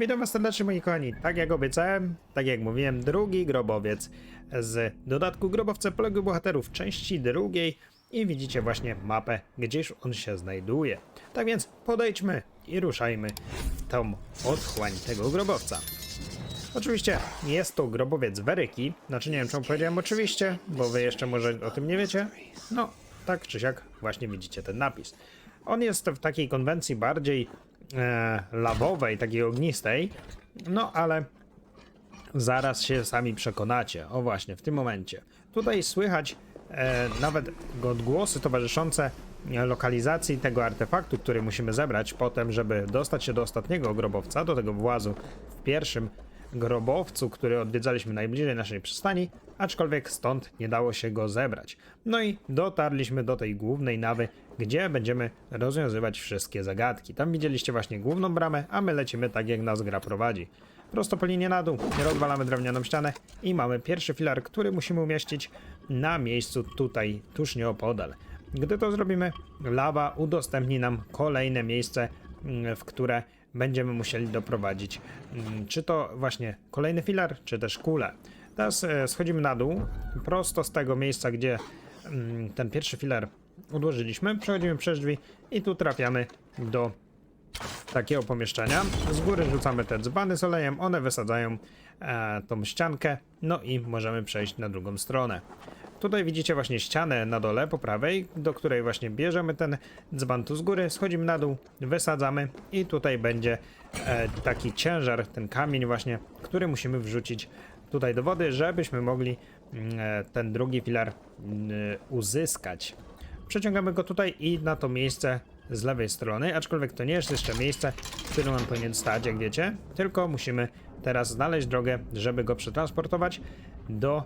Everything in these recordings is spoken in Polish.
Witam was serdecznie moi kochani. Tak jak obiecałem, tak jak mówiłem, drugi grobowiec z dodatku grobowce poległych bohaterów części drugiej i widzicie właśnie mapę, gdzież on się znajduje. Tak więc podejdźmy i ruszajmy w tą otchłań tego grobowca. Oczywiście jest to grobowiec Weryki, znaczy nie wiem czemu powiedziałem oczywiście, bo wy jeszcze może o tym nie wiecie. No, tak czy siak właśnie widzicie ten napis. On jest w takiej konwencji bardziej e, lawowej, takiej ognistej, no ale zaraz się sami przekonacie. O właśnie, w tym momencie. Tutaj słychać e, nawet odgłosy towarzyszące lokalizacji tego artefaktu, który musimy zebrać potem, żeby dostać się do ostatniego grobowca, do tego włazu w pierwszym grobowcu, który odwiedzaliśmy najbliżej naszej przystani, aczkolwiek stąd nie dało się go zebrać. No i dotarliśmy do tej głównej nawy, gdzie będziemy rozwiązywać wszystkie zagadki. Tam widzieliście właśnie główną bramę, a my lecimy tak jak nas gra prowadzi. Prosto po linie na dół, rozwalamy drewnianą ścianę i mamy pierwszy filar, który musimy umieścić na miejscu tutaj, tuż nieopodal. Gdy to zrobimy, lawa udostępni nam kolejne miejsce, mm, w które będziemy musieli doprowadzić. mm, Czy to właśnie kolejny filar, czy też kulę. Teraz e, schodzimy na dół, prosto z tego miejsca, gdzie mm, ten pierwszy filar odłożyliśmy. Przechodzimy przez drzwi i tu trafiamy do takiego pomieszczenia. Z góry rzucamy te dzbany z olejem, one wysadzają e, tą ściankę, no i możemy przejść na drugą stronę. Tutaj widzicie właśnie ścianę na dole po prawej, do której właśnie bierzemy ten dzban tu z góry, schodzimy na dół, wysadzamy i tutaj będzie e, taki ciężar, ten kamień właśnie, który musimy wrzucić tutaj do wody, żebyśmy mogli mm, e, ten drugi filar mm, uzyskać. Przeciągamy go tutaj i na to miejsce z lewej strony, aczkolwiek to nie jest jeszcze miejsce, w którym on powinien stać, jak wiecie, tylko musimy teraz znaleźć drogę, żeby go przetransportować do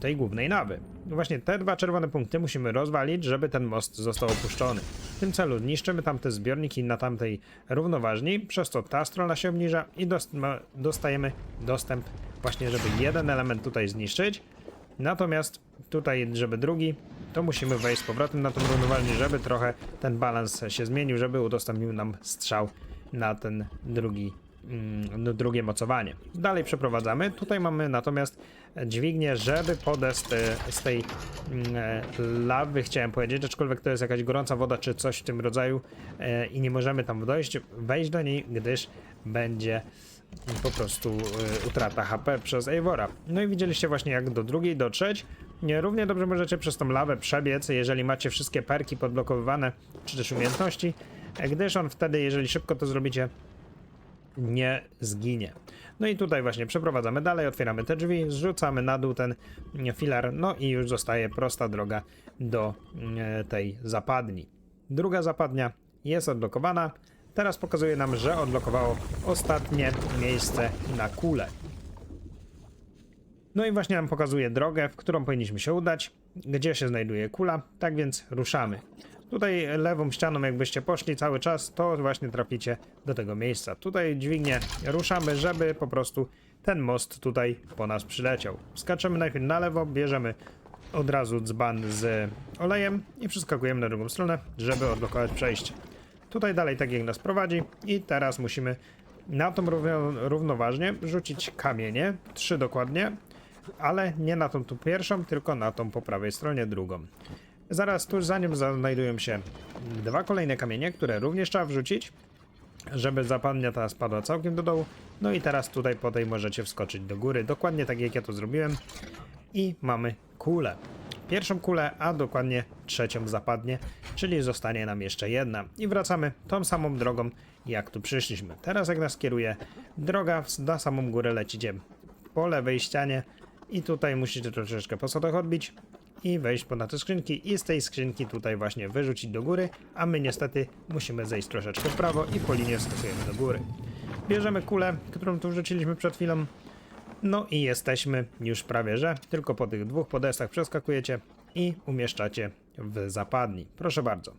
tej głównej nawy. Właśnie te dwa czerwone punkty musimy rozwalić, żeby ten most został opuszczony. W tym celu niszczymy tamte zbiorniki na tamtej równoważni, przez to ta strona się obniża i dostajemy dostęp właśnie, żeby jeden element tutaj zniszczyć, Natomiast tutaj, żeby drugi, to musimy wejść z powrotem na tą równoważnię, żeby trochę ten balans się zmienił, żeby udostępnił nam strzał na ten drugi, mm, drugie mocowanie. Dalej przeprowadzamy. Tutaj mamy natomiast dźwignię, żeby podest e, z tej mm, e, lawy, chciałem powiedzieć, aczkolwiek to jest jakaś gorąca woda czy coś w tym rodzaju e, i nie możemy tam dojść, wejść do niej, gdyż będzie po prostu y, utrata HP przez Eivora. No i widzieliście właśnie jak do drugiej dotrzeć. Nie, równie dobrze możecie przez tą lawę przebiec, jeżeli macie wszystkie perki podblokowywane, czy też umiejętności, e, gdyż on wtedy, jeżeli szybko to zrobicie, nie zginie. No i tutaj właśnie przeprowadzamy dalej, otwieramy te drzwi, zrzucamy na dół ten filar, no i już zostaje prosta droga do e, tej zapadni. Druga zapadnia jest odblokowana. Teraz pokazuje nam, że odblokowało ostatnie miejsce na kulę. No i właśnie nam pokazuje drogę, w którą powinniśmy się udać, gdzie się znajduje kula, tak więc ruszamy. Tutaj lewą ścianą jakbyście poszli cały czas, to właśnie traficie do tego miejsca. Tutaj dźwignię ruszamy, żeby po prostu ten most tutaj po nas przyleciał. Skaczemy najpierw na lewo, bierzemy od razu dzban z olejem i przeskakujemy na drugą stronę, żeby odblokować przejście. Tutaj dalej tak jak nas prowadzi i teraz musimy na tą równo, równoważnie rzucić kamienie, trzy dokładnie, ale nie na tą tu pierwszą, tylko na tą po prawej stronie drugą. Zaraz tuż za nim znajdują się dwa kolejne kamienie, które również trzeba wrzucić, żeby zapadnia ta spadła całkiem do dołu. No i teraz tutaj po tej możecie wskoczyć do góry, dokładnie tak jak ja to zrobiłem. I mamy kulę. Pierwszą kulę, a dokładnie trzecią zapadnie, czyli zostanie nam jeszcze jedna. I wracamy tą samą drogą, jak tu przyszliśmy. Teraz jak nas kieruje droga, na samą górę lecicie po lewej ścianie i tutaj musicie troszeczkę po schodach odbić i wejść ponad te skrzynki i z tej skrzynki tutaj właśnie wyrzucić do góry, a my niestety musimy zejść troszeczkę w prawo i po linie wskakujemy do góry. Bierzemy kulę, którą tu wrzuciliśmy przed chwilą, no i jesteśmy już prawie że, tylko po tych dwóch podestach przeskakujecie i umieszczacie w zapadni. Proszę bardzo.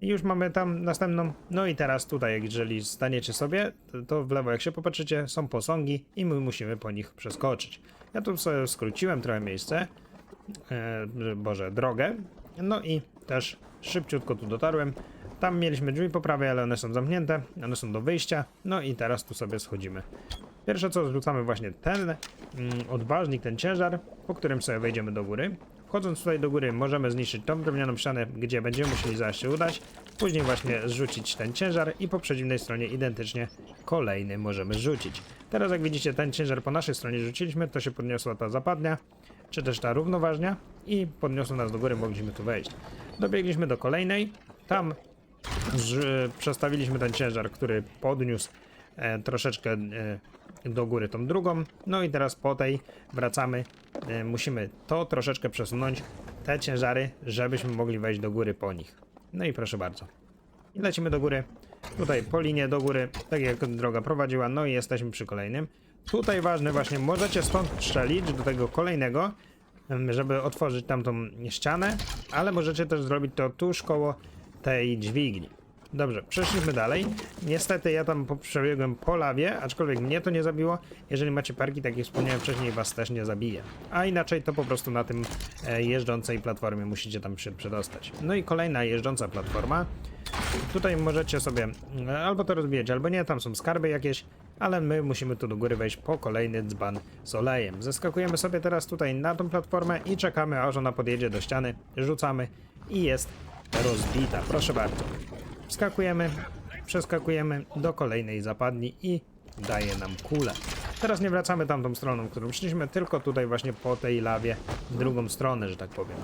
I już mamy tam następną. No i teraz tutaj, jeżeli staniecie sobie, to w lewo jak się popatrzycie, są posągi i my musimy po nich przeskoczyć. Ja tu sobie skróciłem trochę miejsce, e, boże, drogę. No i też szybciutko tu dotarłem. Tam mieliśmy drzwi po prawej, ale one są zamknięte, one są do wyjścia, no i teraz tu sobie schodzimy. Pierwsze co, zrzucamy właśnie ten mm, odważnik, ten ciężar, po którym sobie wejdziemy do góry. Wchodząc tutaj do góry możemy zniszczyć tą drewnianą ścianę, gdzie będziemy musieli zaraz się udać. Później właśnie zrzucić ten ciężar i po przeciwnej stronie identycznie kolejny możemy zrzucić. Teraz jak widzicie ten ciężar po naszej stronie rzuciliśmy, to się podniosła ta zapadnia, czy też ta równoważnia i podniosło nas do góry, mogliśmy tu wejść. Dobiegliśmy do kolejnej, tam przestawiliśmy ten ciężar, który podniósł e, troszeczkę e, do góry tą drugą. No i teraz po tej wracamy. E, musimy to troszeczkę przesunąć, te ciężary, żebyśmy mogli wejść do góry po nich. No i proszę bardzo. I lecimy do góry. Tutaj po linie do góry, tak jak droga prowadziła, no i jesteśmy przy kolejnym. Tutaj ważne właśnie, możecie stąd strzelić do tego kolejnego, żeby otworzyć tamtą ścianę, ale możecie też zrobić to tuż koło tej dźwigni. Dobrze, przeszliśmy dalej. Niestety ja tam przebiegłem po lawie, aczkolwiek mnie to nie zabiło. Jeżeli macie parki, tak jak wspomniałem wcześniej, was też nie zabije. A inaczej to po prostu na tym e, jeżdżącej platformie musicie tam się przedostać. No i kolejna jeżdżąca platforma. Tutaj możecie sobie e, albo to rozbijać, albo nie, tam są skarby jakieś, ale my musimy tu do góry wejść po kolejny dzban z olejem. Zeskakujemy sobie teraz tutaj na tą platformę i czekamy, aż ona podjedzie do ściany, rzucamy i jest rozbita. Proszę bardzo. Wskakujemy, przeskakujemy do kolejnej zapadni i daje nam kulę. Teraz nie wracamy tamtą stroną, którą szliśmy, tylko tutaj właśnie po tej lawie, w drugą stronę, że tak powiem.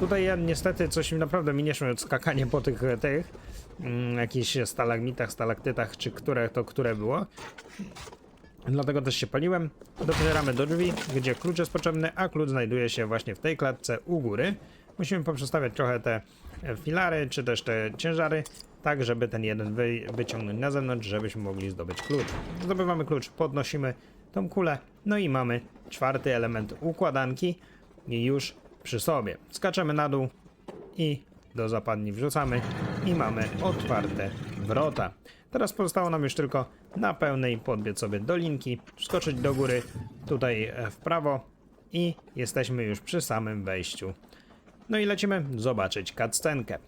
Tutaj ja niestety coś naprawdę mi nie szło skakanie po tych, tych mm, jakichś stalagmitach, stalaktytach, czy które to które było. Dlatego też się paliłem. Docieramy do drzwi, gdzie klucz jest potrzebny, a klucz znajduje się właśnie w tej klatce u góry. Musimy poprzestawiać trochę te e, filary, czy też te ciężary, tak żeby ten jeden wy, wyciągnąć na zewnątrz, żebyśmy mogli zdobyć klucz. Zdobywamy klucz, podnosimy tą kulę, no i mamy czwarty element układanki już przy sobie. Skaczemy na dół i do zapadni wrzucamy i mamy otwarte wrota. Teraz pozostało nam już tylko na pełnej podbiec sobie do linki, skoczyć do góry, tutaj e, w prawo i jesteśmy już przy samym wejściu. No i lecimy zobaczyć cutscenkę.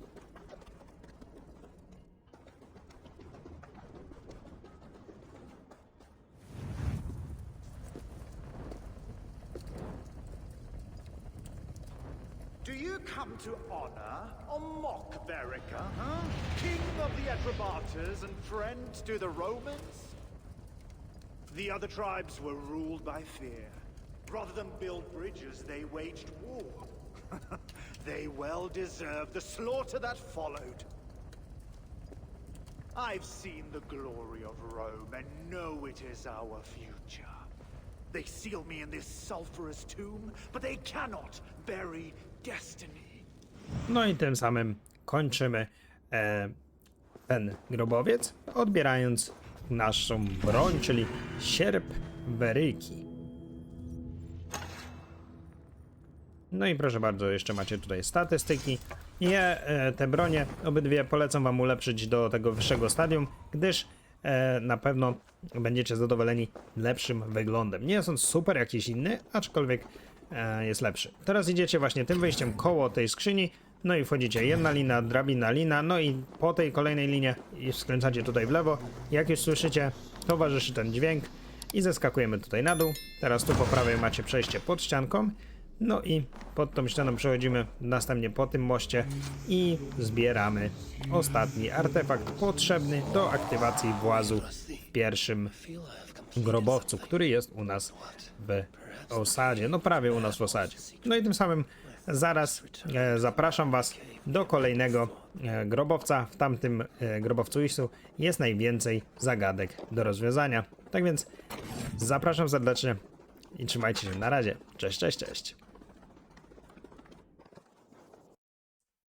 Or mock Verica, huh? King of the Atrabatas and friend to the Romans? The other tribes were ruled by fear. Rather than build bridges, they waged war. they well deserve the slaughter that followed. I've seen the glory of Rome and know it is our future. They seal me in this sulphurous tomb, but they cannot bury destiny. No i tym samym kończymy e, ten grobowiec, odbierając naszą broń, czyli sierp Weryki. No i proszę bardzo, jeszcze macie tutaj statystyki. Je, e, te bronie obydwie polecam wam ulepszyć do tego wyższego stadium, gdyż e, na pewno będziecie zadowoleni lepszym wyglądem. Nie on super jakiś inny, aczkolwiek jest lepszy. Teraz idziecie właśnie tym wyjściem koło tej skrzyni, no i wchodzicie jedna lina, drabina, lina, no i po tej kolejnej linie skręcacie tutaj w lewo. Jak już słyszycie, towarzyszy ten dźwięk i zeskakujemy tutaj na dół. Teraz tu po prawej macie przejście pod ścianką. No i pod tą ścianą przechodzimy następnie po tym moście i zbieramy ostatni artefakt potrzebny do aktywacji włazu w pierwszym grobowcu, który jest u nas w osadzie, no prawie u nas w osadzie. No i tym samym zaraz e, zapraszam Was do kolejnego e, grobowca. W tamtym e, grobowcu Isu jest najwięcej zagadek do rozwiązania. Tak więc zapraszam serdecznie i trzymajcie się na razie. Cześć, cześć, cześć.